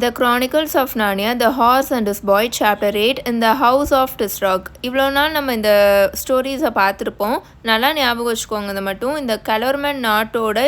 The chronicles of நானியா the horse and his boy chapter eight இந்த house of Tisroc இவ்வளோ நாள் நம்ம இந்த ஸ்டோரிஸை பார்த்துருப்போம். நல்லா ஞாபகம் வச்சுக்கோங்க. இதை மட்டும் இந்த கலர்மன் நாட்டோட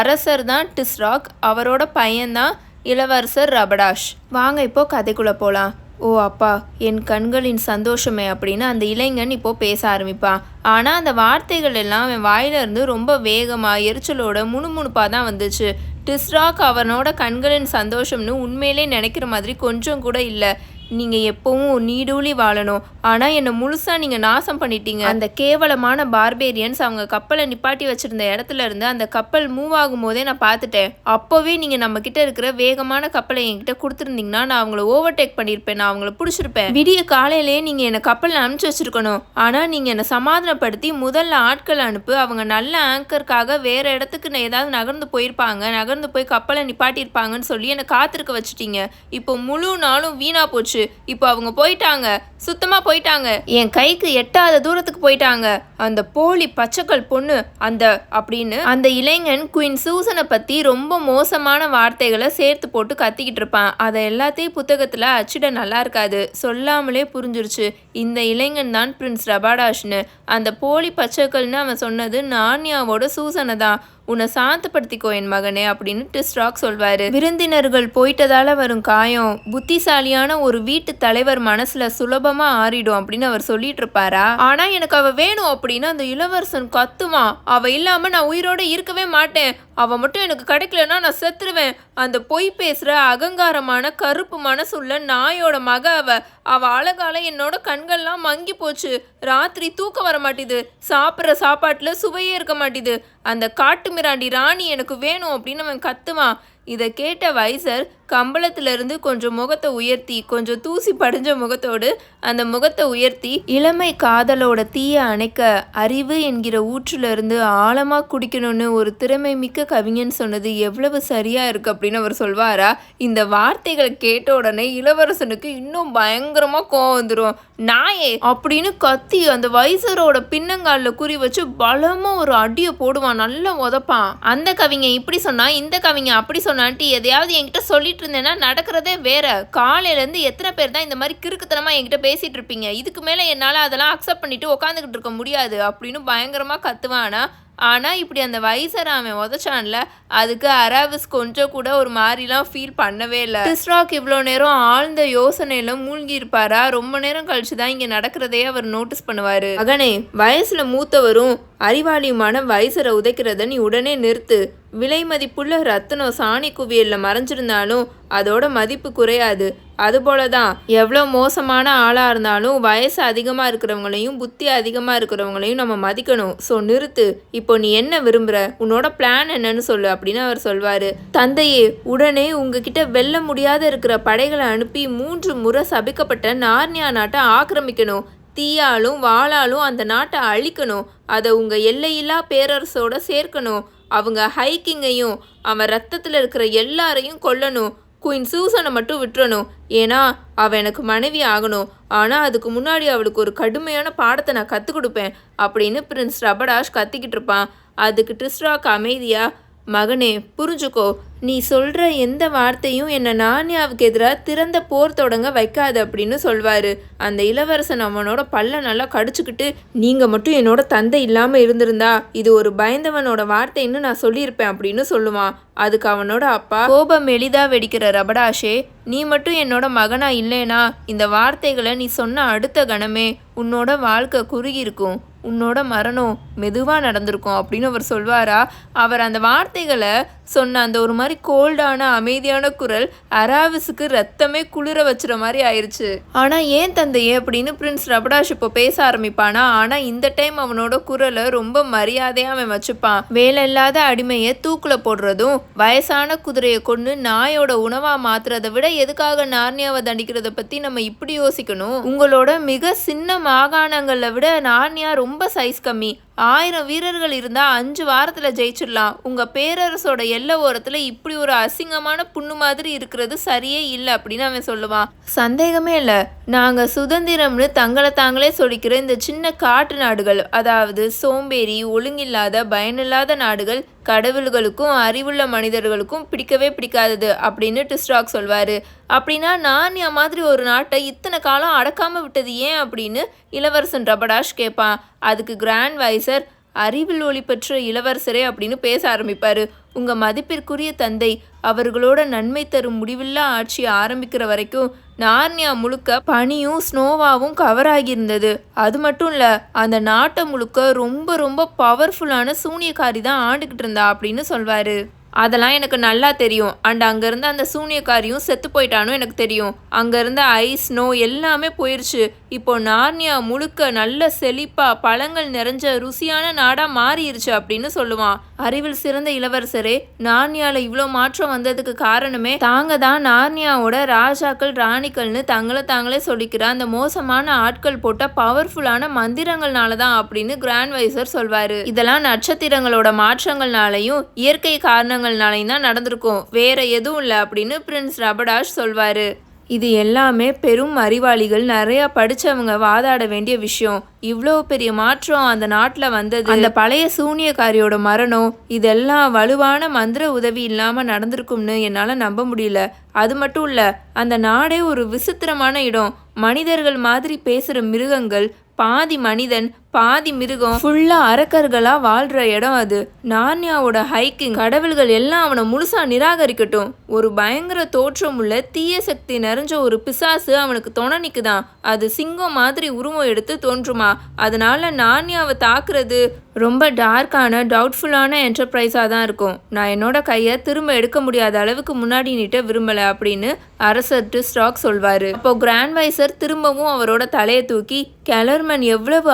அரசர் தான் டிஸ்ராக் அவரோட பையன்தான் இளவரசர் ரபடாஷ் வாங்க இப்போ கதைக்குள்ளே போகலாம் ஓ அப்பா என் கண்களின் சந்தோஷமே அப்படின்னு அந்த இளைஞன் இப்போது பேச ஆரம்பிப்பான். ஆனால் அந்த வார்த்தைகள் எல்லாம் அவன் வாயிலிருந்து ரொம்ப வேகமாக எரிச்சலோட முணுமுணுப்பாக தான் வந்துச்சு. டிஸ்ராக் அவனோட கண்களின் சந்தோஷம்னு உண்மையிலே நினைக்கிற மாதிரி கொஞ்சம் கூட இல்லை. நீங்கள் எப்பவும் நீடூழி வாழணும். ஆனால் என்னை முழுசாக நீங்கள் நாசம் பண்ணிட்டீங்க. அந்த கேவலமான பார்பேரியன்ஸ் அவங்க கப்பலை நிப்பாட்டி வச்சுருந்த இடத்துல இருந்து அந்த கப்பல் மூவ் ஆகும் போதே நான் பார்த்துட்டேன். அப்போவே நீங்கள் நம்ம கிட்ட இருக்கிற வேகமான கப்பலை என்கிட்ட கொடுத்துருந்தீங்கன்னா நான் அவங்கள ஓவர்டேக் பண்ணியிருப்பேன். நான் அவங்கள பிடிச்சிருப்பேன். விடிய காலையிலே நீங்கள் என்னை கப்பலில் அனுப்பிச்சு வச்சிருக்கணும். ஆனால் நீங்கள் என்னை சமாதானப்படுத்தி முதல்ல ஆட்கள் அனுப்பு. அவங்க நல்ல ஆங்கருக்காக வேறு இடத்துக்கு நான் ஏதாவது நகர்ந்து போயிருப்பாங்க. நகர்ந்து போய் கப்பலை நிப்பாட்டியிருப்பாங்கன்னு சொல்லி என்னை காத்திருக்க வச்சுட்டீங்க. இப்போ முழு நாளும் வீணாக போச்சு. இப்போ அவங்க போயிட்டாங்க. சுத்தமா போயிட்டாங்க. என் கைக்கு எட்டாத தூரத்துக்கு போயிட்டாங்க. அந்த போலி பச்சைக்கல் பொண்ணு அந்த அப்படின்னு அந்த இளைஞன் குயின் சூசனை பத்தி ரொம்ப மோசமான வார்த்தைகளை சேர்த்து போட்டு கத்திக்கிட்டு இருப்பான். அதை எல்லாத்தையும் புத்தகத்துல அச்சிட நல்லா இருக்காது. சொல்லாமலே புரிஞ்சிருச்சு. இந்த இளைஞன் தான் பிரின்ஸ் ரபாடாஷ்னு. அந்த போலி பச்சைக்கல்னு அவன் சொன்னது நான்யாவோட சூசனை தான். உன்னை சாந்தப்படுத்திக்கோ என் மகனே அப்படின்னு டிஸ்ட்ராக் சொல்வார். விருந்தினர்கள் போயிட்டதால வரும் காயம் புத்திசாலியான ஒரு வீட்டு தலைவர் மனசுல சுலபமா ஆறிடும் அப்படின்னு அவர் சொல்லிட்டு இருப்பாரா? ஆனா எனக்கு அவ வேணும் அப்படின்னு அந்த இளவரசன் கத்துவான். அவ இல்லாம நான் உயிரோட இருக்கவே மாட்டேன். அவன் மட்டும் எனக்கு கிடைக்கலன்னா நான் செத்துருவேன். அந்த பொய் பேசுகிற அகங்காரமான கருப்பு மனசுள்ள நாயோட மக அவ. அவள் அழகால என்னோட கண்கள்லாம் மங்கி போச்சு. ராத்திரி தூக்கம் வர மாட்டேது. சாப்பிட்ற சாப்பாட்டில் சுவையே இருக்க மாட்டேது. அந்த காட்டு மிராண்டி ராணி எனக்கு வேணும் அப்படின்னு அவன் கத்துவான். இதை கேட்ட வைசர் கம்பளத்திலிருந்து கொஞ்சம் முகத்தை உயர்த்தி கொஞ்சம் தூசி படிஞ்ச முகத்தோடு அந்த முகத்தை உயர்த்தி இளமை காதலோட தீய அணைக்க அறிவு என்கிற ஊற்றிலிருந்து ஆழமாக குடிக்கணும்னு ஒரு திறமை மிக்க கவிஞன் சொன்னது எவ்வளவு சரியாக இருக்குது அப்படின்னு அவர் சொல்வாரா? இந்த வார்த்தைகளை கேட்ட உடனே இளவரசனுக்கு இன்னும் பயங்கரமாக கோவம் வந்துடும் நாயே அப்படின்னு கத்தி அந்த வைசரோட பின்னங்காலில் குறி வச்சு பலமாக ஒரு அடியை போடுவான் நல்லா உதப்பான். அந்த கவிஞன் இப்படி சொன்னா இந்த கவிஞன் அப்படி சொன்னான்ட்டு எதையாவது என்கிட்ட சொல்லிட்டு இருந்தேன்னா நடக்கிறதே வேறு. காலையிலேருந்து எத்தனை பேர் தான் இந்த மாதிரி கிறுக்குத்தனமாக என்கிட்ட பேசிகிட்டு இருப்பீங்க? இதுக்கு மேலே என்னால் அதெல்லாம் அக்செப்ட் பண்ணிவிட்டு உட்காந்துக்கிட்டு இருக்க முடியாது. அப்படின்னு பயங்கரமாக கத்துவானா. ஆனால் இப்படி அந்த வயசரை அவன் உதச்சான்ல அதுக்கு அராவிஸ் கொஞ்சம் கூட ஒரு மாதிரிலாம் ஃபீல் பண்ணவே இல்லை. டிஸ்ராக் இவ்வளோ நேரம் ஆழ்ந்த யோசனையில் மூழ்கி இருப்பாரா ரொம்ப நேரம் கழிச்சு தான் இங்கே நடக்கிறதே அவர் நோட்டீஸ் பண்ணுவார். மகனே வயசில் மூத்தவரும் அறிவாளியுமான வயசரை உதைக்கிறத நீ உடனே நிறுத்து. விலை மதிப்புள்ள ரத்தனம் சாணி குவியலில் மறைஞ்சிருந்தாலும் அதோட மதிப்பு குறையாது. அதுபோல தான் எவ்வளோ மோசமான ஆளாக இருந்தாலும் வயசு அதிகமாக இருக்கிறவங்களையும் புத்தி அதிகமாக இருக்கிறவங்களையும் நம்ம மதிக்கணும். ஸோ நிறுத்து. இப்போ நீ என்ன விரும்புகிற உன்னோட பிளான் என்னன்னு சொல்லு அப்படின்னு அவர் சொல்வார். தந்தையே உடனே உங்ககிட்ட வெல்ல முடியாத இருக்கிற படைகளை அனுப்பி மூன்று முறை சபிக்கப்பட்ட நார்னியா நாட்டை ஆக்கிரமிக்கணும். தீயாலும் வாளாலும் அந்த நாட்டை அழிக்கணும். அதை உங்கள் எல்லையில்லா பேரரசோட சேர்க்கணும். அவங்க ஹைக்கிங்கையும் அவன் ரத்தத்தில் இருக்கிற எல்லாரையும் கொல்லணும். குயின் சூசனை மட்டும் விட்டுறணும். ஏன்னா அவள் எனக்கு மனைவி ஆகணும். ஆனால் அதுக்கு முன்னாடி அவளுக்கு ஒரு கடுமையான பாடத்தை நான் கற்றுக் கொடுப்பேன். அப்படின்னு பிரின்ஸ் ரபடாஷ் கத்திக்கிட்டு இருப்பான். அதுக்கு ட்ரிஸ்ராக் அமைதியாக மகனே புரிஞ்சுக்கோ நீ சொல்கிற எந்த வார்த்தையும் என்னை நானியாவுக்கு எதிராக திறந்த போர் தொடங்க வைக்காது அப்படின்னு சொல்வார். அந்த இளவரசன் அவனோட பல்ல நல்லா கடிச்சுக்கிட்டு நீங்கள் மட்டும் என்னோட தந்தை இல்லாமல் இருந்திருந்தா இது ஒரு பயந்தவனோட வார்த்தைன்னு நான் சொல்லியிருப்பேன் அப்படின்னு சொல்லுவான். அதுக்கு அவனோட அப்பா கோபம் எளிதாக வெடிக்கிற ரபடாஷே நீ மட்டும் என்னோட மகனா இல்லைனா இந்த வார்த்தைகளை நீ சொன்ன அடுத்த கணமே உன்னோட வாழ்க்கை குறுகி இருக்கும். உன்னோட மரணம் மெதுவாக நடந்திருக்கும் அப்படின்னு அவர் சொல்வாரா? அவர் அந்த வார்த்தைகளை சொன்ன அந்த ஒரு மாதிரி கோல்டான அமைதியான குரல் அராவிஸுக்கு ரத்தமே குளிர வச்சுற மாதிரி ஆயிடுச்சு ஆனால் ஏன் தந்தையே? அப்படின்னு பிரின்ஸ் ரபடாஷ் இப்போ பேச ஆரம்பிப்பானா? ஆனால் இந்த டைம் அவனோட குரலை ரொம்ப மரியாதையாக அவன் வச்சுப்பான். வேலை இல்லாத அடிமையை தூக்கில் போடுறதும் வயசான குதிரையை கொண்டு நாயோட உணவாக மாத்துறதை விட எதுக்காக நார்னியாவை தண்டிக்கிறத பற்றி நம்ம இப்படி யோசிக்கணும்? உங்களோட மிக சின்ன மாகாணங்களை விட நார்னியா ரொம்ப சைஸ் கம்மி. ஆயிரம் வீரர்கள் இருந்தால் அஞ்சு வாரத்தில் ஜெயிச்சிடலாம். உங்கள் பேரரசோட எல்லை ஓரத்தில் இப்படி ஒரு அசிங்கமான புண்ணு மாதிரி இருக்கிறது சரியே இல்லை அப்படின்னு அவன் சொல்லுவான். சந்தேகமே இல்லை. நாங்கள் சுதந்திரம்னு தங்களை தாங்களே சொல்லிக்கிற இந்த சின்ன காட்டு நாடுகள் அதாவது சோம்பேறி ஒழுங்கில்லாத பயனில்லாத நாடுகள் கடவுள்களுக்கும் அறிவுள்ள மனிதர்களுக்கும் பிடிக்கவே பிடிக்காதது அப்படின்னு டிஸ்டாக் சொல்வார். அப்படின்னா நான் என் மாதிரி ஒரு நாட்டை இத்தனை காலம் அடக்காமல் விட்டது ஏன் அப்படின்னு இளவரசன் ரபடாஷ் கேட்பான் அதுக்கு கிராண்ட் இளவரசர் அறிவில் ஒளி பெற்ற இளவரசரே அப்படின்னு பேச ஆரம்பிப்பார். உங்கள் மதிப்பிற்குரிய தந்தை அவர்களோட நன்மை தரும் முடிவில்லா ஆட்சி ஆரம்பிக்கிற வரைக்கும் நார்னியா முழுக்க பனியும் ஸ்னோவாவும் கவர் ஆகியிருந்தது. அது மட்டும் இல்லை அந்த நாட்டை முழுக்க ரொம்ப ரொம்ப பவர்ஃபுல்லான சூனியக்காரி தான் ஆண்டுக்கிட்டு இருந்தா அப்படின்னு சொல்வார். அதெல்லாம் எனக்கு நல்லா தெரியும். அண்ட் அங்கேருந்து அந்த சூனியக்காரியும் செத்து போயிட்டானும் எனக்கு தெரியும். அங்கேருந்து ஐஸ் ஸ்னோ எல்லாமே போயிடுச்சு இப்போ நார்னியா முழுக்க நல்ல செழிப்பா பழங்கள் நிறைஞ்ச ருசியான நாடாக மாறிடுச்சு அப்படின்னு சொல்லுவான். அறிவில் சிறந்த இளவரசரே நார்னியாவில் இவ்வளோ மாற்றம் வந்ததுக்கு காரணமே தாங்க தான் நார்னியாவோட ராஜாக்கள் ராணிகள்னு தங்களை தாங்களே சொல்லிக்கிற அந்த மோசமான ஆட்கள் போட்ட பவர்ஃபுல்லான மந்திரங்கள்னால தான் அப்படின்னு கிராண்ட் வைசர் சொல்வார். இதெல்லாம் நட்சத்திரங்களோட மாற்றங்கள்னாலையும் இயற்கை காரணங்கள்னாலையும் தான் நடந்திருக்கும். வேற எதுவும் இல்லை அப்படின்னு பிரின்ஸ் ரபடாஷ் சொல்வார். இது எல்லாமே பெரும் அறிவாளிகள். நிறையா படித்தவங்க வாதாட வேண்டிய விஷயம். இவ்வளோ பெரிய மாற்றம் அந்த நாட்டில் வந்தது. அந்த பழைய சூனியக்காரியோட மரணம் இதெல்லாம் வலுவான மந்திர உதவி இல்லாமல் நடந்திருக்கும்னு என்னால் நம்ப முடியல. அது மட்டும் இல்லை அந்த நாடே ஒரு விசித்திரமான இடம். மனிதர்கள் மாதிரி பேசுகிற மிருகங்கள் பாதி மனிதன் பாதி மிருகம் ஃபுல்லா அரக்கர்களா வாழ்ற இடம் அது. நான்யாவோட ஹைக்கிங் கடவுள்கள் எல்லாம் அவனை முழுசா நிராகரிக்கட்டும். ஒரு பயங்கர தோற்றம் உள்ள தீய சக்தி நிறைஞ்ச ஒரு பிசாசு அவனுக்கு துணைனிக்குதான் அது சிங்கம் மாதிரி உருவம் எடுத்து தோன்றுமா? அதனால நான்யாவை தாக்குறது ரொம்ப டார்க்கான டவுட்ஃபுல்லான என்டர்பிரைஸாக தான் இருக்கும். நான் என்னோட கையை திரும்ப எடுக்க முடியாத அளவுக்கு முன்னாடி நீட்ட விரும்பலை அப்படின்னு அரசர் ஸ்டாக் சொல்வார். அப்போ கிராண்ட் வைசர் திரும்பவும் அவரோட தலையை தூக்கி கெலர்மன் எவ்வளவு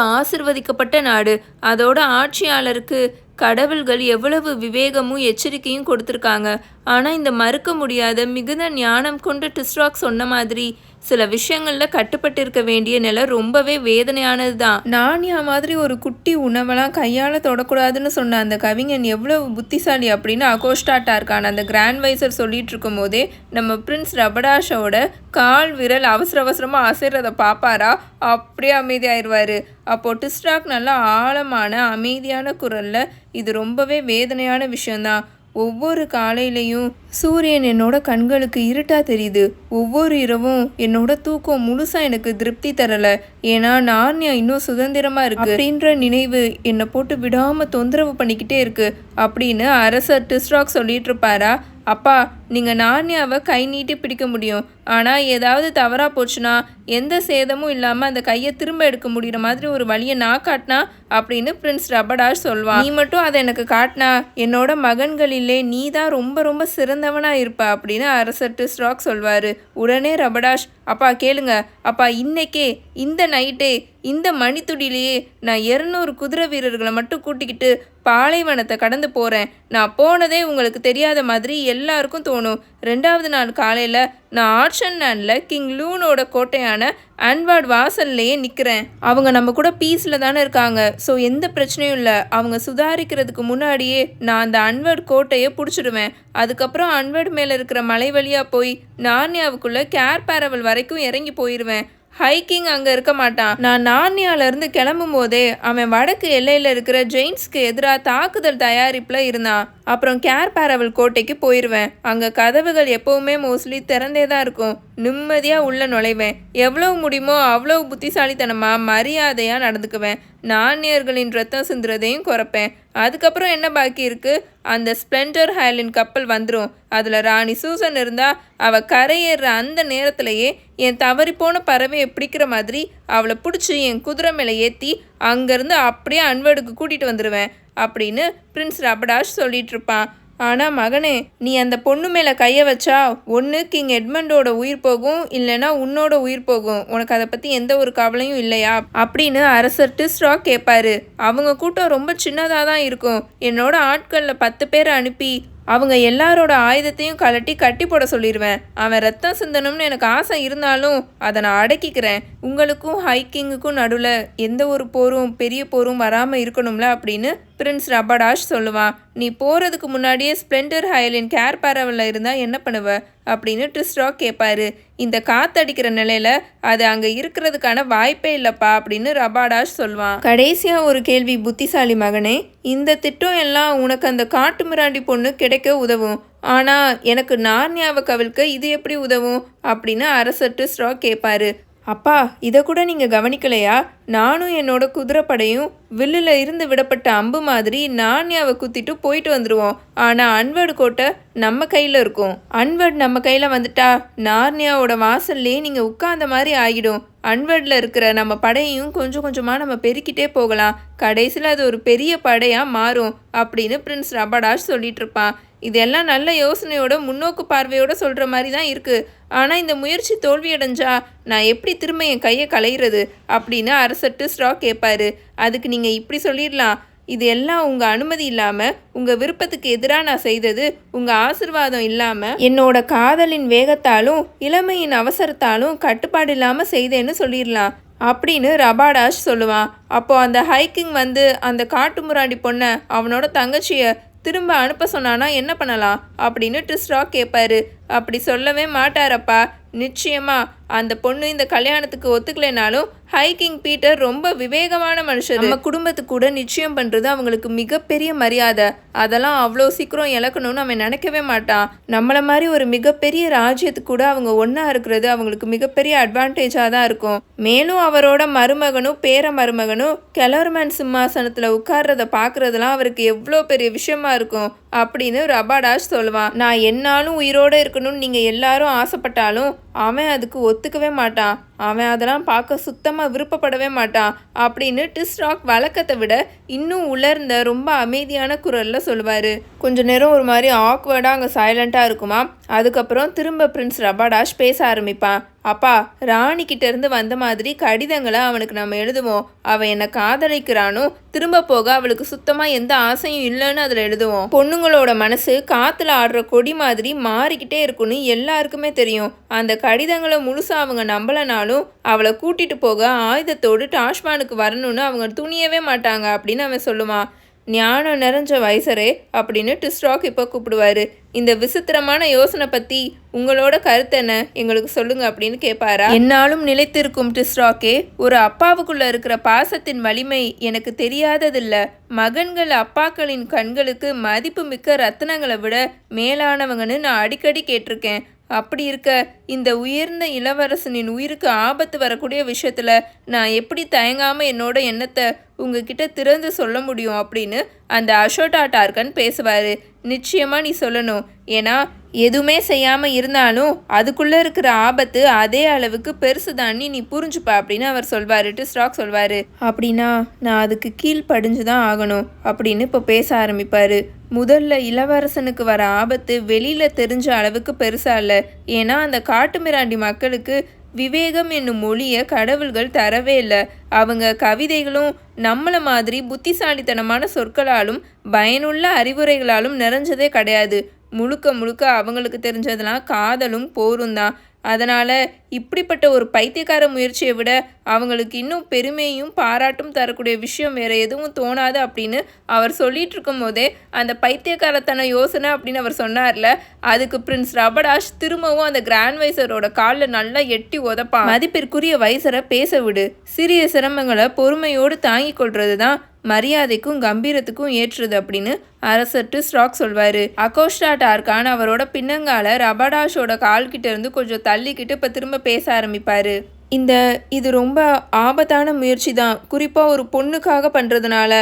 ஆசிர்வதிக்கப்பட்ட நாடு. அதோட ஆட்சியாளருக்கு கடவுள்கள் எவ்வளவு விவேகமும் எச்சரிக்கையும் கொடுத்துருக்காங்க. ஆனால் இந்த மறுக்க முடியாத மிகுந்த ஞானம் கொண்டு டிஸ்ட்ராக் சொன்ன மாதிரி சில விஷயங்களில் கட்டுப்பட்டு இருக்க வேண்டிய நிலை ரொம்பவே வேதனையானது தான் நானியா மாதிரி ஒரு குட்டி உணவெல்லாம் கையால் தொடக்கூடாதுன்னு சொன்ன அந்த கவிஞன் எவ்வளவு புத்திசாலி அப்படின்னு அகோஸ்டாட்டா இருக்கான். அந்த கிராண்ட் வைசர் சொல்லிட்டு இருக்கும் போதே நம்ம பிரின்ஸ் ரபடாஷோட கால் விரல் அவசர அவசரமாக அசைறதை பார்ப்பாரா அப்படியே அமைதியாயிருவாரு. அப்போ டிஸ்டாக் நல்லா ஆழமான அமைதியான குரலில் இது ரொம்பவே வேதனையான விஷயந்தான். ஒவ்வொரு காலையிலையும் சூரியன் என்னோட கண்களுக்கு இருட்டா தெரியுது. ஒவ்வொரு இரவும் என்னோட தூக்கம் முழுசா எனக்கு திருப்தி தரல. ஏன்னா நார்னியா இன்னும் சுதந்திரமா இருக்கு. அப்படின்ற நினைவு என்னை போட்டு விடாம தொந்தரவு பண்ணிக்கிட்டே இருக்கு. அப்படின்னு அரசர் டிஸ்ராக் சொல்லிட்டு இருப்பாரா? அப்பா நீங்கள் நானியாவை கை நீட்டி பிடிக்க முடியும். ஆனால் ஏதாவது தவறாக போச்சுன்னா எந்த சேதமும் இல்லாமல் அந்த கையை திரும்ப எடுக்க முடிகிற மாதிரி ஒரு வழியை நான் காட்டினா அப்படின்னு பிரின்ஸ் ரபடாஷ் சொல்வான் நீ மட்டும் அதை எனக்கு காட்டினா என்னோட மகன்களிலே நீ தான் ரொம்ப ரொம்ப சிறந்தவனாக இருப்ப அப்படின்னு அரசர் டிஸ்ராக் சொல்வார். உடனே ரபடாஷ் அப்பா கேளுங்க. அப்பா இன்னைக்கே இந்த நைட்டே இந்த மணித்துடியிலேயே நான் இரநூறு குதிரை வீரர்களை மட்டும் கூட்டிக்கிட்டு பாலைவனத்தை கடந்து போகிறேன் நான் போனதே உங்களுக்கு தெரியாத மாதிரி எல்லாருக்கும் தோணும். ரெண்டாவது நாள் காலையில் நான் ஆர்ஷன் லேண்டில் கிங் லூனோட கோட்டையான அன்வார்ட் வாசல்லையே நிற்கிறேன் அவங்க நம்ம கூட பீஸில் தானே இருக்காங்க. ஸோ எந்த பிரச்சனையும் இல்லை. அவங்க சுதாரிக்கிறதுக்கு முன்னாடியே நான் அந்த அன்வர்ட் கோட்டையை பிடிச்சிடுவேன். அதுக்கப்புறம் அன்வர்ட் மேலே இருக்கிற மலை வழியாக போய் நார்னியாவுக்குள்ளே கேர் பேரவல் வரைக்கும் இறங்கி போயிடுவேன் ஹைக்கிங் அங்கே இருக்க மாட்டான். நான் நார்னியாவிலேருந்து கிளம்பும் போதே அவன் வடக்கு எல்லையில் இருக்கிற ஜெயின்ஸ்க்கு எதிராக தாக்குதல் தயாரிப்பில் இருந்தான். அப்புறம் கேர் பேரவல் கோட்டைக்கு போயிடுவேன் அங்கே கதவுகள் எப்போவுமே மோஸ்ட்லி திறந்தே தான் இருக்கும். நிம்மதியாக உள்ளே நுழைவேன். எவ்வளவு முடியுமோ அவ்வளவு புத்திசாலித்தனமாக மரியாதையாக நடந்துக்குவேன். நாணயர்களின் ரத்தம் சிந்துறதையும் குறைப்பேன். அதுக்கப்புறம் என்ன பாக்கி இருக்குது அந்த ஸ்ப்ளெண்டர் ஹைலின் கப்பல் வந்துடும் அதில் ராணி சூசன் இருந்தால் அவள் கரையேற அந்த நேரத்திலேயே என் தவறிப்போன பறவையை பிடிக்கிற மாதிரி அவளை பிடிச்சி என் குதிரை மேலே ஏற்றி அங்கேருந்து அப்படியே அன்வர்டுக்கு கூட்டிகிட்டு வந்துடுவேன் அப்படின்னு பிரின்ஸ் ரபடாஷ் சொல்லிகிட்ருப்பான் ஆனால் மகனே நீ அந்த பொண்ணு மேலே கையை வச்சா ஒன்று கிங் எட்மண்டோட உயிர் போகும் இல்லைன்னா உன்னோட உயிர் போகும். உனக்கு அதை பற்றி எந்த ஒரு கவலையும் இல்லையா? அப்படின்னு அரசர் டிஸ்ரா கேட்பாரு. அவங்க கூட்டம் ரொம்ப சின்னதாக தான் இருக்கும். என்னோட ஆட்களில் பத்து பேர் அனுப்பி அவங்க எல்லாரோட ஆயுதத்தையும் கலட்டி கட்டி போட சொல்லிடுவேன் அவன் ரத்தம் சிந்தணும்னு எனக்கு ஆசை இருந்தாலும் அதை நான் அடக்கிக்கிறேன். உங்களுக்கும் ஹைக்கிங்குக்கும் நடுவில் எந்த ஒரு போரும் பெரிய போரும் வராமல் இருக்கணும்ல அப்படின்னு பிரின்ஸ் ரபடாஷ் சொல்லுவான் நீ போகிறதுக்கு முன்னாடியே ஸ்ப்ளெண்டர் ஹயலின் கேர் பரவலில் இருந்தால் என்ன பண்ணுவ? அப்படின்னு ட்ரிஸ்ட்ராக் கேட்பாரு இந்த காத்தடிக்கிற நிலையில அது அங்கே இருக்கிறதுக்கான வாய்ப்பே இல்லைப்பா அப்படின்னு ரபாடாஷ் சொல்லுவான் கடைசியாக ஒரு கேள்வி புத்திசாலி மகனே இந்த திட்டம் எல்லாம் உனக்கு அந்த காட்டு மிராண்டி பொண்ணு கிடைக்க உதவும். ஆனால் எனக்கு நார்னியாவை கவிழ்க்க இது எப்படி உதவும்? அப்படின்னு அரசர் ட்ரிஸ்ட்ராக் கேட்பாரு அப்பா இதை கூட நீங்கள் கவனிக்கலையா? நானும் என்னோட குதிரைப்படையும் வில்லில் இருந்து விடப்பட்ட அம்பு மாதிரி நான்யாவை குத்திட்டு போயிட்டு வந்துடுவோம் ஆனால் அன்வர்டு கோட்டை நம்ம கையில் இருக்கும். அன்வர்ட் நம்ம கையில் வந்துட்டா நார்னியாவோட வாசல்லே நீங்கள் உட்கார்ந்த மாதிரி ஆகிடும். அன்வர்டில் இருக்கிற நம்ம படையையும் கொஞ்சம் கொஞ்சமாக நம்ம பெருக்கிட்டே போகலாம். கடைசியில் அது ஒரு பெரிய படையாக மாறும் அப்படின்னு பிரின்ஸ் ரபடாஷ் சொல்லிட்டு இருப்பான். இதெல்லாம் நல்ல யோசனையோட முன்னோக்கு பார்வையோட சொல்கிற மாதிரி தான் இருக்குது ஆனால் இந்த முயற்சி தோல்வியடைஞ்சா நான் எப்படி திரும்ப என் கையை களையிறது அப்படின்னு அரசட்டு ஸ்டாக் கேட்பாரு அதுக்கு நீங்கள் இப்படி சொல்லிடலாம். இது எல்லாம் உங்கள் அனுமதி இல்லாமல் உங்கள் விருப்பத்துக்கு எதிராக நான் செய்தது உங்கள் ஆசிர்வாதம் இல்லாமல் என்னோட காதலின் வேகத்தாலும் இளமையின் அவசரத்தாலும் கட்டுப்பாடு இல்லாமல் செய்தேன்னு சொல்லிடலாம் அப்படின்னு ரபாடாஷ் சொல்லுவான். அப்போது அந்த ஹைக்கிங் வந்து அந்த காட்டு முராண்டி பொண்ணை அவனோட தங்கச்சியை திரும்ப அனுப்ப சொன்னானா என்ன பண்ணலாம்? அப்படின்னு ட்ரிஸ்ரா கேட்பாரு அப்படி சொல்லவே மாட்டாரப்பா. நிச்சயமா அந்த பொண்ணு இந்த கல்யாணத்துக்கு ஒத்துக்கலைனாலும் ஹைக்கிங் பீட்டர் ரொம்ப விவேகமான மனுஷர். நம்ம குடும்பத்துக்கு கூட நிச்சயம் பண்ணுறது அவங்களுக்கு மிகப்பெரிய மரியாதை. அதெல்லாம் அவ்வளோ சீக்கிரம் இழக்கணும்னு அவன் நினைக்கவே மாட்டான். நம்மளை மாதிரி ஒரு மிகப்பெரிய ராஜ்யத்துக்கு கூட அவங்க ஒன்றா இருக்கிறது அவங்களுக்கு மிகப்பெரிய அட்வான்டேஜாக தான் இருக்கும். மேலும் அவரோட மருமகனும் பேர மருமகனும் கெலர்மேன் சிம்மாசனத்தில் உட்கார்றத பார்க்குறதுலாம் அவருக்கு எவ்வளோ பெரிய விஷயமா இருக்கும் அப்படின்னு ரபாடாஜ் சொல்லுவான். நான் என்னாலும் உயிரோடு இருக்கணும்னு நீங்கள் எல்லாரும் ஆசைப்பட்டாலும் அவன் அதுக்கு ஒத்துக்கவே மாட்டான். அவன் அதெல்லாம் பார்க்க சுத்தமாக விருப்பப்படவே மாட்டான். அப்படின்னு டிஸ்ராக் வழக்கத்தை விட இன்னும் உலர்ந்த ரொம்ப அமைதியான குரலில் சொல்லுவார். கொஞ்ச நேரம் ஒரு மாதிரி ஆக்வர்டாக அங்கே சைலண்ட்டாக இருக்குமா அதுக்கப்புறம் திரும்ப பிரின்ஸ் ரபாடாஷ் பேச ஆரம்பிப்பான் அப்பா ராணி இருந்து வந்த மாதிரி கடிதங்களை அவனுக்கு நம்ம எழுதுவோம். அவன் என்னை காதலிக்கிறானோ திரும்ப போக அவளுக்கு சுத்தமாக எந்த ஆசையும் இல்லைன்னு அதில் எழுதுவோம். பொண்ணுங்களோட மனசு காற்றுல ஆடுற கொடி மாதிரி மாறிக்கிட்டே இருக்குன்னு எல்லாருக்குமே தெரியும். அந்த கடிதங்களை முழுசாக அவங்க நம்பலனாலும் அவளை கூட்டிகிட்டு போக ஆயுதத்தோடு டாஷ்மானுக்கு வரணும்னு அவங்க துணியவே மாட்டாங்க அப்படின்னு அவன் சொல்லுவான். ஞானம் நிறைஞ்ச வயசரே அப்படின்னு டிஸ்டாக் இப்போ கூப்பிடுவாரு. இந்த விசித்திரமான யோசனை பற்றி உங்களோட கருத்து என்ன? எங்களுக்கு சொல்லுங்க அப்படின்னு கேட்பாரா என்னாலும் நிலைத்திருக்கும் டிஸ்டாக்கே ஒரு அப்பாவுக்குள்ள இருக்கிற பாசத்தின் வலிமை எனக்கு தெரியாததில்ல. மகன்கள் அப்பாக்களின் கண்களுக்கு மதிப்பு மிக்க ரத்தனங்களை விட மேலானவங்கன்னு நான் அடிக்கடி கேட்டிருக்கேன். அப்படி இருக்க இந்த உயர்ந்த இளவரசனின் உயிருக்கு ஆபத்து வரக்கூடிய விஷயத்தில் நான் எப்படி தயங்காமல் என்னோட எண்ணத்தை உங்ககிட்ட திறந்து சொல்ல முடியும் அப்படின்னு அந்த அசோட்டா டார்கன் பேசுவார். நிச்சயமாக நீ சொல்லணும். ஏன்னா எதுவுமே செய்யாமல் இருந்தாலும் அதுக்குள்ளே இருக்கிற ஆபத்து அதே அளவுக்கு பெருசு தாண்டி நீ புரிஞ்சுப்பா அப்படின்னு அவர் சொல்வாருட்டு ஸ்டாக் சொல்வாரு. அப்படின்னா நான் அதுக்கு கீழ் படிஞ்சு தான் ஆகணும் அப்படின்னு இப்போ பேச ஆரம்பிப்பாரு. முதல்ல இளவரசனுக்கு வர ஆபத்து வெளியில் தெரிஞ்ச அளவுக்கு பெருசாக இல்லை. ஏன்னா அந்த காட்டுமிராண்டி மக்களுக்கு விவேகம் என்னும் மொழியை கடவுள்கள் தரவே இல்லை. அவங்க கவிதைகளும் நம்மளை மாதிரி புத்திசாலித்தனமான சொற்களாலும் பயனுள்ள அறிவுரைகளாலும் நிறைஞ்சதே கிடையாது. முழுக்க முழுக்க அவங்களுக்கு தெரிஞ்சதெல்லாம் காதலும் போரும் தான். அதனால் இப்படிப்பட்ட ஒரு பைத்தியக்கார முயற்சியை விட அவங்களுக்கு இன்னும் பெருமையும் பாராட்டும் தரக்கூடிய விஷயம் வேறு எதுவும் தோணாது அப்படின்னு அவர் சொல்லிகிட்டு இருக்கும் போதே அந்த பைத்தியக்காரத்தன யோசனை அப்படின்னு அவர் சொன்னார்ல. அதுக்கு பிரின்ஸ் ரபடாஷ் திரும்பவும் அந்த கிராண்ட் வைசரோட காலில் நல்லா எட்டி உதப்பான். மதிப்பிற்குரிய வைசரை பேச விடு. சிறிய சிரமங்களை பொறுமையோடு தாங்கிக் கொள்வது தான் மரியாதைக்கும் கம்பீரத்துக்கும் ஏற்றுது அப்படின்னு அரசர்ட்டு ஸ்ராக் சொல்வார். அகோஸ்டா டார்கான் அவரோட பின்னங்கால ரபடாஷோட கால்கிட்ட இருந்து கொஞ்சம் தள்ளிக்கிட்டு இப்போ திரும்ப பேச ஆரம்பிப்பார். இந்த இது ரொம்ப ஆபத்தான முயற்சி தான். குறிப்பாக ஒரு பொண்ணுக்காக பண்ணுறதுனால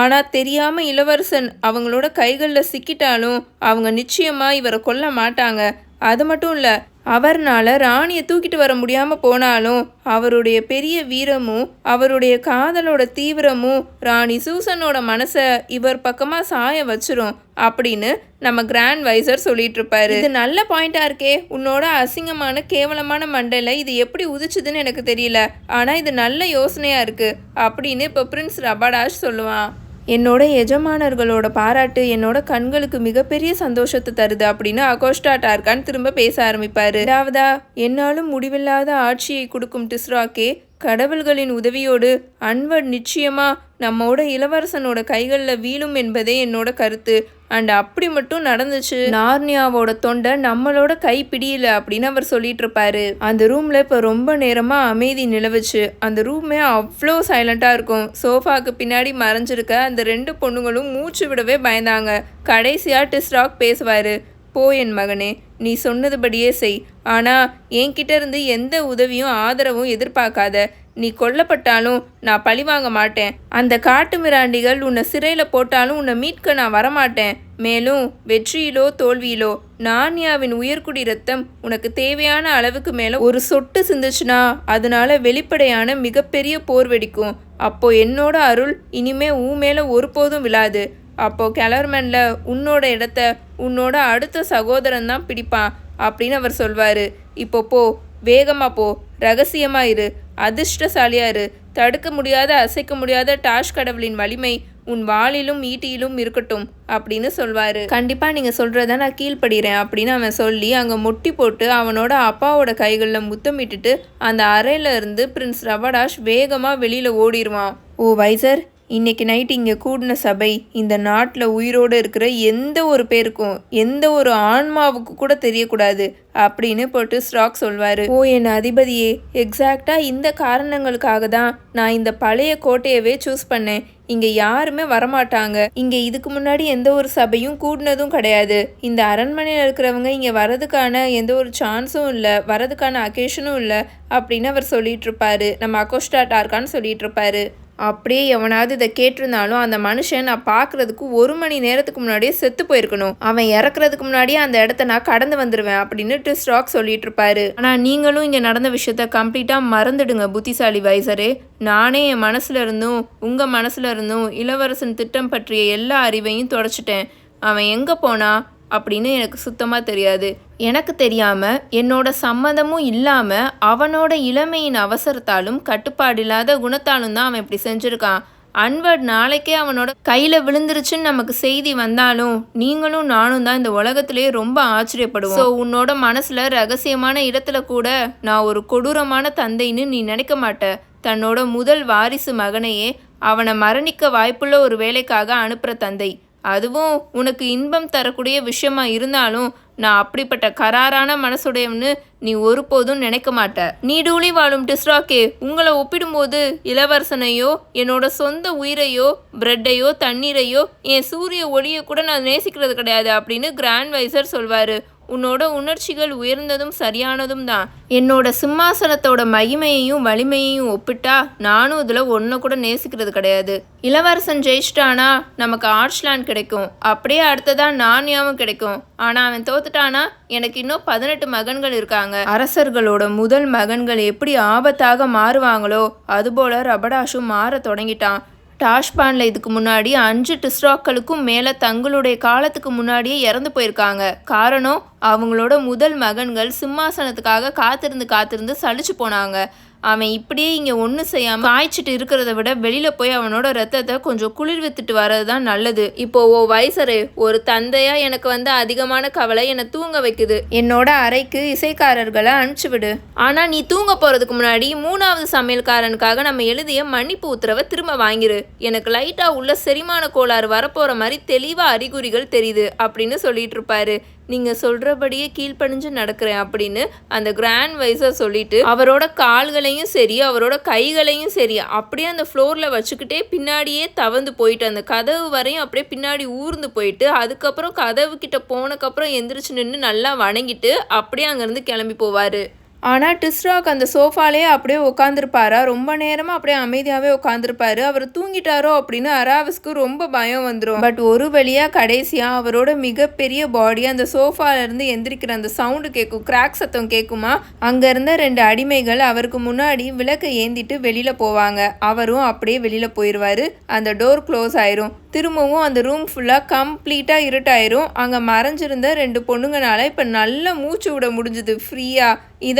ஆனால் தெரியாமல் இளவரசன் அவங்களோட கைகளில் சிக்கிட்டாலும் அவங்க நிச்சயமாக இவரை கொல்ல மாட்டாங்க. அது மட்டும் இல்லை அவர்னால ராணியை தூக்கிட்டு வர முடியாமல் போனாலும் அவருடைய பெரிய வீரமும் அவருடைய காதலோட தீவிரமும் ராணி சூசனோட மனசை இவர் பக்கமாக சாய வச்சிரும் அப்படின்னு நம்ம கிராண்ட் வைசர் சொல்லிட்டு இருப்பாரு. இது நல்ல பாயிண்டா இருக்கே. உன்னோட அசிங்கமான கேவலமான மண்டையில இது எப்படி உதிச்சுதுன்னு எனக்கு தெரியல. ஆனா இது நல்ல யோசனையா இருக்கு அப்படின்னு இப்போ பிரின்ஸ் ரபாடாஷ் சொல்லுவான். என்னோட எஜமானர்களோட பாராட்டு என்னோட கண்களுக்கு மிகப்பெரிய சந்தோஷத்தை தருது அப்படின்னு அகோஸ்டா டார்கான் திரும்ப பேச ஆரம்பிப்பாரு. ரெண்டாவதா என்னாலும் முடிவில்லாத ஆட்சியை கொடுக்கும் டிஸ்ராக்கே கடவுள்களின் உதவியோடு அன்வர் நிச்சயமா நம்மோட இளவரசனோட கைகளில் வீழும் என்பதே என்னோட கருத்து. அண்ட் அப்படி மட்டும் நடந்துச்சு. நார்னியாவோட தொண்டை நம்மளோட கை பிடியல அப்படின்னு அவர் சொல்லிட்டு இருப்பாரு அந்த ரூம்ல இப்போ ரொம்ப நேரமா அமைதி நிலவுச்சு. அந்த ரூமே அவ்வளோ சைலண்டா இருக்கும். சோஃபாக்கு பின்னாடி மறைஞ்சிருக்க அந்த ரெண்டு பொண்ணுங்களும் மூச்சு விடவே பயந்தாங்க. கடைசியா டிஸ்ராக் பேசுவாரு போ என் மகனே நீ சொன்னதுபடியே செய். ஆனா என்கிட்ட இருந்து எந்த உதவியும் ஆதரவும் எதிர்பார்க்காத. நீ கொல்லப்பட்டாலும் நான் பழி வாங்க மாட்டேன். அந்த காட்டு மிராண்டிகள் உன்னை சிறையில் போட்டாலும் உன்னை மீட்க நான் வரமாட்டேன். மேலும் வெற்றியிலோ தோல்வியிலோ நான்யாவின் உயர்குடி ரத்தம் உனக்கு தேவையான அளவுக்கு மேலே ஒரு சொட்டு சிந்துச்சுன்னா அதனால வெளிப்படையான மிகப்பெரிய போர் வெடிக்கும். அப்போ என்னோட அருள் இனிமே உன் மேலே ஒருபோதும் விழாது. அப்போ கிளர்மன்ல உன்னோட இடத்த உன்னோட அடுத்த சகோதரன் தான் பிடிப்பான் அப்படின்னு அவர் சொல்வார். இப்போ போ வேகமாக போ ரகசியமாக இரு. அதிர்ஷ்டசாலியா இரு தடுக்க முடியாத அசைக்க முடியாத டாஷ் கடவுளின் வலிமை உன் வாளிலும் ஈட்டியிலும் இருக்கட்டும் அப்படின்னு சொல்வாரு. கண்டிப்பா நீங்க சொல்றத நான் கீழ்ப்படுகிறேன் அப்படின்னு அவன் சொல்லி அங்க முட்டி போட்டு அவனோட அப்பாவோட கைகளில் முத்தமிட்டுட்டு அந்த அறையில இருந்து பிரின்ஸ் ரவடாஷ் வேகமா வெளியில ஓடிடுவான் ஓ வைசர் இன்னைக்கு நைட் இங்கே கூடின சபை இந்த நாட்டில் உயிரோடு இருக்கிற எந்த ஒரு பேருக்கும் எந்த ஒரு ஆன்மாவுக்கு கூட தெரியக்கூடாது அப்படின்னு போட்டு ஸ்டாக் சொல்வார். ஓ என் அதிபதியே எக்ஸாக்டாக இந்த காரணங்களுக்காக தான் நான் இந்த பழைய கோட்டையவே சூஸ் பண்ணேன். இங்கே யாருமே வரமாட்டாங்க. இங்கே இதுக்கு முன்னாடி எந்த ஒரு சபையும் கூடினதும் கிடையாது. இந்த அரண்மனையில் இருக்கிறவங்க இங்கே வரதுக்கான எந்த ஒரு சான்ஸும் இல்லை வரதுக்கான அக்கேஷனும் இல்லை அப்படின்னு அவர் சொல்லிட்டு இருப்பாரு. நம்ம அகோஸ்டா டார்கான்னு சொல்லிட்டு இருப்பாரு. அப்படியே எவனாவது இதை கேட்டிருந்தாலும் அந்த மனுஷன் நான் பார்க்கறதுக்கு ஒரு மணி நேரத்துக்கு முன்னாடியே செத்து போயிருக்கணும். அவன் இறக்குறதுக்கு முன்னாடியே அந்த இடத்த நான் கடந்து வந்துடுவேன் அப்படின்னு ஸ்டாக் சொல்லிட்டு இருப்பாரு. ஆனால் நீங்களும் இங்கே நடந்த விஷயத்த கம்ப்ளீட்டாக மறந்துடுங்க புத்திசாலி வைசரே நானே என் மனசுல இருந்தும் உங்கள் மனசுல இருந்தும் இளவரசன் திட்டம் பற்றிய எல்லா அறிவையும் தொடச்சிட்டேன். அவன் எங்கே போனா? அப்படின்னு எனக்கு சுத்தமாக தெரியாது. எனக்கு தெரியாமல் என்னோட சம்மதமும் இல்லாமல் அவனோட இளமையின் அவசரத்தாலும் கட்டுப்பாடில்லாத குணத்தாலும் தான் அவன் இப்படி செஞ்சுருக்கான். அன்வர்ட் நாளைக்கே அவனோட கையில் விழுந்துருச்சுன்னு நமக்கு செய்தி வந்தாலும் நீங்களும் நானும் தான் இந்த உலகத்திலேயே ரொம்ப ஆச்சரியப்படுவோம். ஸோ உன்னோட மனசில் ரகசியமான இடத்துல கூட நான் ஒரு கொடூரமான தந்தைன்னு நீ நினைக்க மாட்ட. தன்னோட முதல் வாரிசு மகனையே அவனை மரணிக்க வாய்ப்புள்ள ஒரு வேலைக்காக அனுப்புகிற தந்தை. அதுவும் உனக்கு இன்பம் தரக்கூடிய விஷயமா இருந்தாலும் நான் அப்படிப்பட்ட கராரான மனசுடையவனு நீ ஒருபோதும் நினைக்க மாட்ட. நீ டூலி வாழும் டிஸ்ராக்கே உங்களை ஒப்பிடும்போது இளவரசனையோ என்னோட சொந்த உயிரையோ பிரெட்டையோ தண்ணீரையோ என் சூரிய ஒளியை கூட நான் நேசிக்கிறது கிடையாது அப்படின்னு கிராண்ட் வைசர் சொல்வாரு. உன்னோட உணர்ச்சிகள் உயர்ந்ததும் சரியானதும் தான். என்னோட சிம்மாசனத்தோட மகிமையையும் வலிமையையும் ஒப்பிட்டா நானும் இதில் ஒன்று கூட நேசிக்கிறது கிடையாது. இளவரசன் ஜெயிச்சிட்டானா? நமக்கு ஆர்ச்லாண்ட் கிடைக்கும். அப்படியே அடுத்ததான் நானியாவும் கிடைக்கும். ஆனால் அவன் தோத்துட்டானா? எனக்கு இன்னும் பதினெட்டு மகன்கள் இருக்காங்க. அரசர்களோட முதல் மகன்கள் எப்படி ஆபத்தாக மாறுவாங்களோ அதுபோல ரபடாஷும் மாற தொடங்கிட்டான். டாஷ்பானில் இதுக்கு முன்னாடி அஞ்சு டிஸ்ராக்களுக்கும் மேலே தங்களுடைய காலத்துக்கு முன்னாடியே இறந்து போயிருக்காங்க. காரணம் அவங்களோட முதல் மகன்கள் சிம்மாசனத்துக்காக காத்திருந்து காத்திருந்து சளிச்சு போனாங்க. அவன் இப்படியே இங்கே ஒன்றும் செய்யாமல் காய்ச்சிட்டு இருக்கிறத விட வெளியில் போய் அவனோட ரத்தத்தை கொஞ்சம் குளிர் வித்துட்டு வர்றது தான் நல்லது. இப்போ ஓ வயசரு ஒரு தந்தையா எனக்கு வந்து அதிகமான கவலை என்னை தூங்க வைக்குது. என்னோட அறைக்கு இசைக்காரர்களை அனுப்பிச்சு விடு. ஆனால் நீ தூங்க போகிறதுக்கு முன்னாடி மூணாவது சமையல்காரனுக்காக நம்ம எழுதிய மன்னிப்பு உத்தரவை திரும்ப வாங்கிரு. எனக்கு லைட்டாக உள்ள செரிமான கோளாறு வரப்போகிற மாதிரி தெளிவாக அறிகுறிகள் தெரியுது அப்படின்னு சொல்லிட்டு இருப்பாரு. நீங்கள் சொல்கிறபடியே கீழ்ப்பணிஞ்சு நடக்கிறேன் அப்படின்னு அந்த கிராண்ட் வைஸாக சொல்லிட்டு அவரோட கால்களையும் சரி அவரோட கைகளையும் சரி அப்படியே அந்த ஃப்ளோரில் வச்சுக்கிட்டே பின்னாடியே தவந்து போயிட்டு அந்த கதவு வரையும் அப்படியே பின்னாடி ஊர்ந்து போயிட்டு அதுக்கப்புறம் கதவு கிட்ட போனக்கப்புறம் எந்திரிச்சு நின்று நல்லா வணங்கிட்டு அப்படியே அங்கேருந்து கிளம்பி போவார். ஆனால் டிஸ்ராக் அந்த சோஃபாலே அப்படியே உட்காந்துருப்பாரா ரொம்ப நேரமாக அப்படியே அமைதியாகவே உட்காந்துருப்பாரு அவர் தூங்கிட்டாரோ அப்படின்னு அராவஸ்க்கு ரொம்ப பயம் வந்துடும் பட் ஒரு வழியாக கடைசியாக அவரோட மிகப்பெரிய பாடி அந்த சோஃபாலேருந்து எந்திரிக்கிற அந்த சவுண்டு கேட்கும் கிராக் சத்தம் கேட்குமா அங்கே இருந்த ரெண்டு அடிமைகள் அவருக்கு முன்னாடி விளக்கை ஏந்திட்டு வெளியில் போவாங்க. அவரும் அப்படியே வெளியில் போயிடுவார் அந்த டோர் க்ளோஸ் ஆயிரும். திரும்பவும் அந்த ரூம் ஃபுல்லாக கம்ப்ளீட்டாக இருட்டாயிரும். அங்கே மறைஞ்சிருந்த ரெண்டு பொண்ணுங்கனால இப்போ நல்ல மூச்சு விட முடிஞ்சுது. ஃப்ரீயாக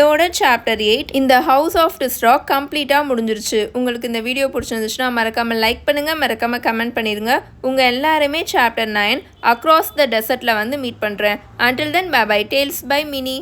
இதோட சாப்டர் எயிட் இந்த ஹவுஸ் ஆஃப் டிஸ்ட்ராக் கம்ப்ளீட்டாக முடிஞ்சிருச்சு. உங்களுக்கு இந்த வீடியோ பிடிச்சிருந்துச்சுன்னா மறக்காமல் லைக் பண்ணுங்கள் மறக்காமல் கமெண்ட் பண்ணிடுங்க உங்கள் எல்லாருமே சாப்டர் நைன் அக்ராஸ் த டெசர்ட்டில் வந்து மீட் பண்ணுறேன் until then bye bye tales by Mini